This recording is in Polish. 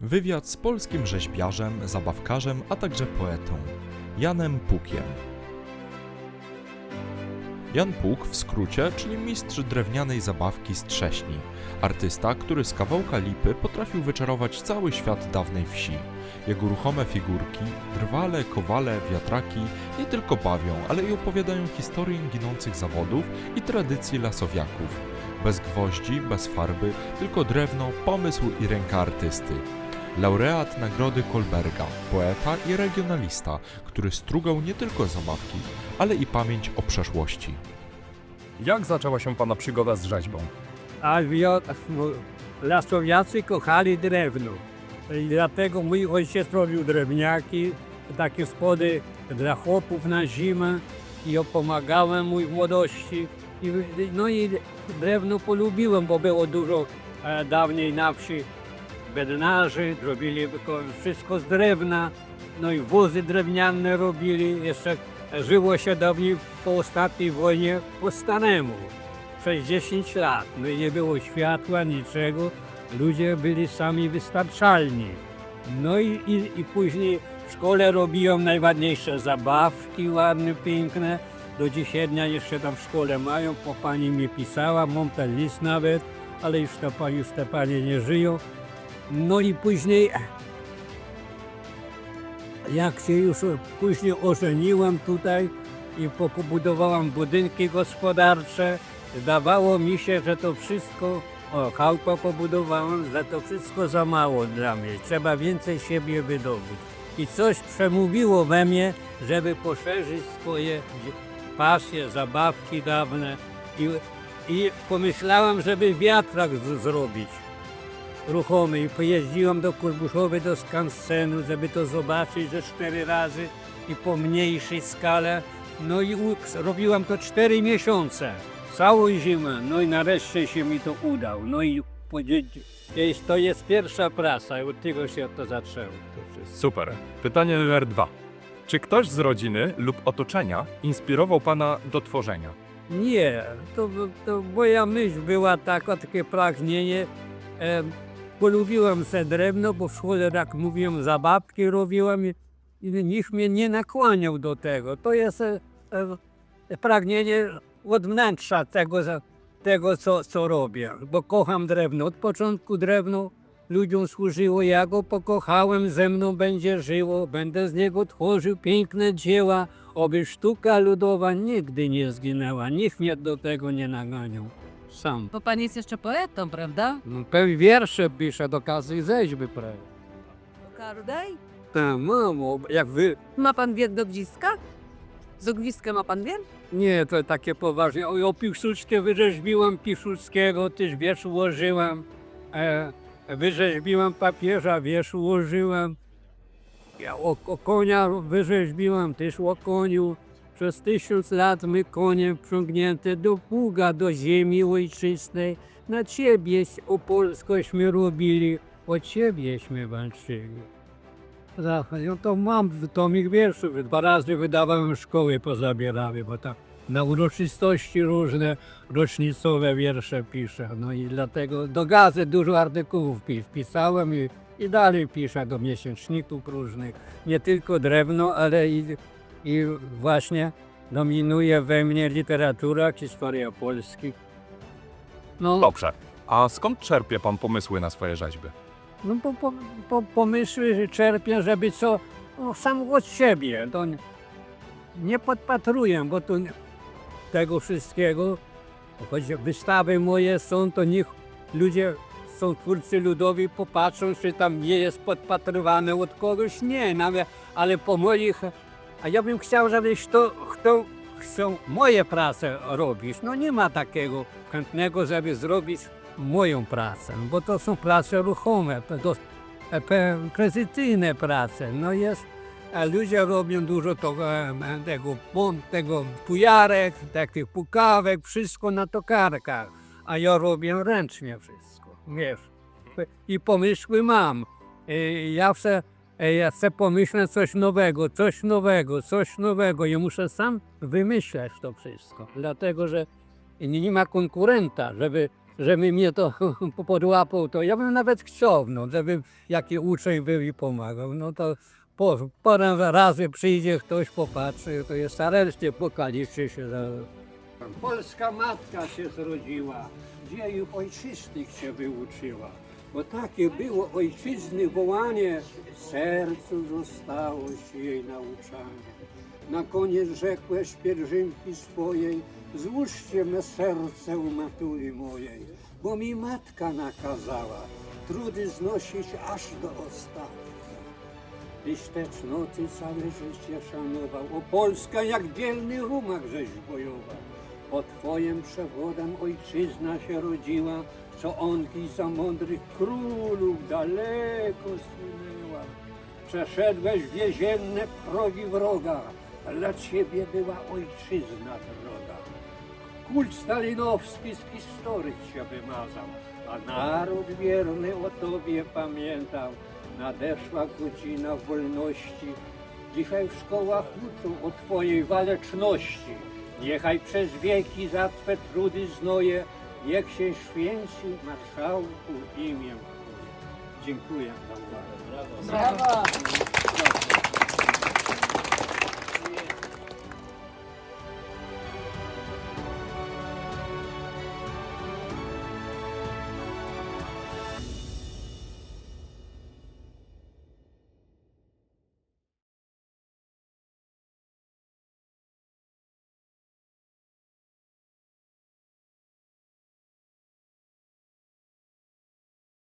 Wywiad z polskim rzeźbiarzem, zabawkarzem, a także poetą Janem Pukiem. Jan Puk w skrócie, czyli mistrz drewnianej zabawki z trześni. Artysta, który z kawałka lipy potrafił wyczarować cały świat dawnej wsi. Jego ruchome figurki, drwale, kowale, wiatraki nie tylko bawią, ale i opowiadają historię ginących zawodów i tradycji lasowiaków. Bez gwoździ, bez farby, tylko drewno, pomysł i ręka artysty. Laureat Nagrody Kolberga, poeta i regionalista, który strugał nie tylko zabawki, ale i pamięć o przeszłości. Jak zaczęła się pana przygoda z rzeźbą? A wio- no, lasowiacy kochali drewno. I dlatego mój ojciec robił drewniaki, takie spody dla chłopów na zimę i ja pomagałem mu w młodości. I, no i drewno polubiłem, bo było dużo e, dawniej na wsi bednarzy, robili ko- wszystko z drewna, no i wozy drewniane robili, jeszcze żyło się dawniej po ostatniej wojnie po. Przez 10 lat, no i nie było światła, niczego, ludzie byli sami wystarczalni. No i, i, i później w szkole robiłem najładniejsze zabawki, ładne, piękne. Do dzisiaj dnia jeszcze tam w szkole mają, po pani mi pisała, mam ten list nawet, ale już pa- już te panie nie żyją. No i później, jak się już później ożeniłem tutaj i po- pobudowałem budynki gospodarcze, zdawało mi się, że to wszystko, o, chałupę pobudowałem, że to wszystko za mało dla mnie. Trzeba więcej siebie wydobyć. I coś przemówiło we mnie, żeby poszerzyć swoje pasje, zabawki dawne. I, i pomyślałem, żeby wiatrak zrobić ruchomy i pojeździłem do Kurbuszowy, do skansenu, żeby to zobaczyć ze cztery razy i po mniejszej skale. No i robiłem to cztery miesiące, całą zimę, no i nareszcie się mi to udało. No i to jest pierwsza praca i od tego się to zaczęło. To wszystko. Super. Pytanie numer dwa. Czy ktoś z rodziny lub otoczenia inspirował pana do tworzenia? Nie, to, to moja myśl była taka, takie pragnienie. E, polubiłem se drewno, bo w szkole, jak mówiłem, zabawki robiłem i, i nikt mnie nie nakłaniał do tego. To jest e, e, pragnienie od wnętrza tego, tego co, co robię, bo kocham drewno. Od początku drewno ludziom służyło, ja go pokochałem, ze mną będzie żyło, będę z niego tworzył piękne dzieła, oby sztuka ludowa nigdy nie zginęła, nikt mnie do tego nie naganiał. Sam. Bo pan jest jeszcze poetą, prawda? No, pewnie wiersze piszę do każdej rzeźby, prawda? Kardej? Tak, mamo, jak wy... Ma pan wiek do gwizdka? Z ogwizdka ma pan wiem? Nie, to takie poważnie. O, o Piłsudskie wyrzeźbiłem Piłsudskiego, też wiersz ułożyłem. E, wyrzeźbiłem papieża, wiersz ułożyłem. Ja o, o konia wyrzeźbiłem, też o koniu. Przez tysiąc lat my koniem wciągnięte do pługa, do ziemi ojczystej. Na ciebie o polskośmy robili, o ciebieśmy walczyli. Tak, no to mam tomik wierszów. Dwa razy wydawałem szkoły pozabierały, bo tam na uroczystości różne rocznicowe wiersze piszę. No i dlatego do gazet dużo artykułów pi- wpisałem i, i dalej piszę do miesięczników różnych. Nie tylko drewno, ale i, i właśnie dominuje we mnie literatura, historia Polski. No, Dobrze. A skąd czerpie pan pomysły na swoje rzeźby? No po, po, po, pomysły czerpię, żeby co no, sam od siebie. To nie, nie podpatruję, bo tu nie- tego wszystkiego, choć wystawy moje są, to niech ludzie, są twórcy ludowi, popatrzą, czy tam nie jest podpatrywane od kogoś. Nie, nawet, ale po moich, a ja bym chciał, żebyś to, kto chcą moje prace robić. No nie ma takiego chętnego, żeby zrobić moją pracę, bo to są prace ruchome, e, precyzyjne prace. No jest, a ludzie robią dużo tego, e, tego, tego pujarek, takich pukawek, wszystko na tokarkach, a ja robię ręcznie wszystko, wiesz. I pomysły mam. E, Ja chcę, e, ja chcę pomyśleć coś nowego, coś nowego, coś nowego i muszę sam wymyślać to wszystko, dlatego że nie ma konkurenta, żeby żeby mnie to podłapał, to ja bym nawet chciał, no, żeby jaki uczeń był i pomagał. No to po, parę razy przyjdzie ktoś, popatrzy, to jest a reszcie pokaliczy się. Polska matka się zrodziła, dziejów ojczystych się wyuczyła. Bo takie było ojczyzny wołanie, w sercu zostało się jej nauczanie. Na koniec rzekłeś pielgrzymki swojej, złóżcie me serce u matury mojej, bo mi matka nakazała trudy znosić aż do ostatku. Tyś te cnoty całe życie szanował, o Polska jak dzielny rumak żeś bojował. Pod twoim przewodem ojczyzna się rodziła, co onki za mądrych królów daleko słynęła. Przeszedłeś więzienne progi wroga, dla ciebie była ojczyzna droga. Kult stalinowski z historii się wymazał, a naród wierny o tobie pamiętał. Nadeszła godzina wolności, dzisiaj w szkołach uczą o twojej waleczności. Niechaj przez wieki za Twe trudy znoje, niech się święci marszałku imię Dziękuję za uwagę. Brawo. Brawo.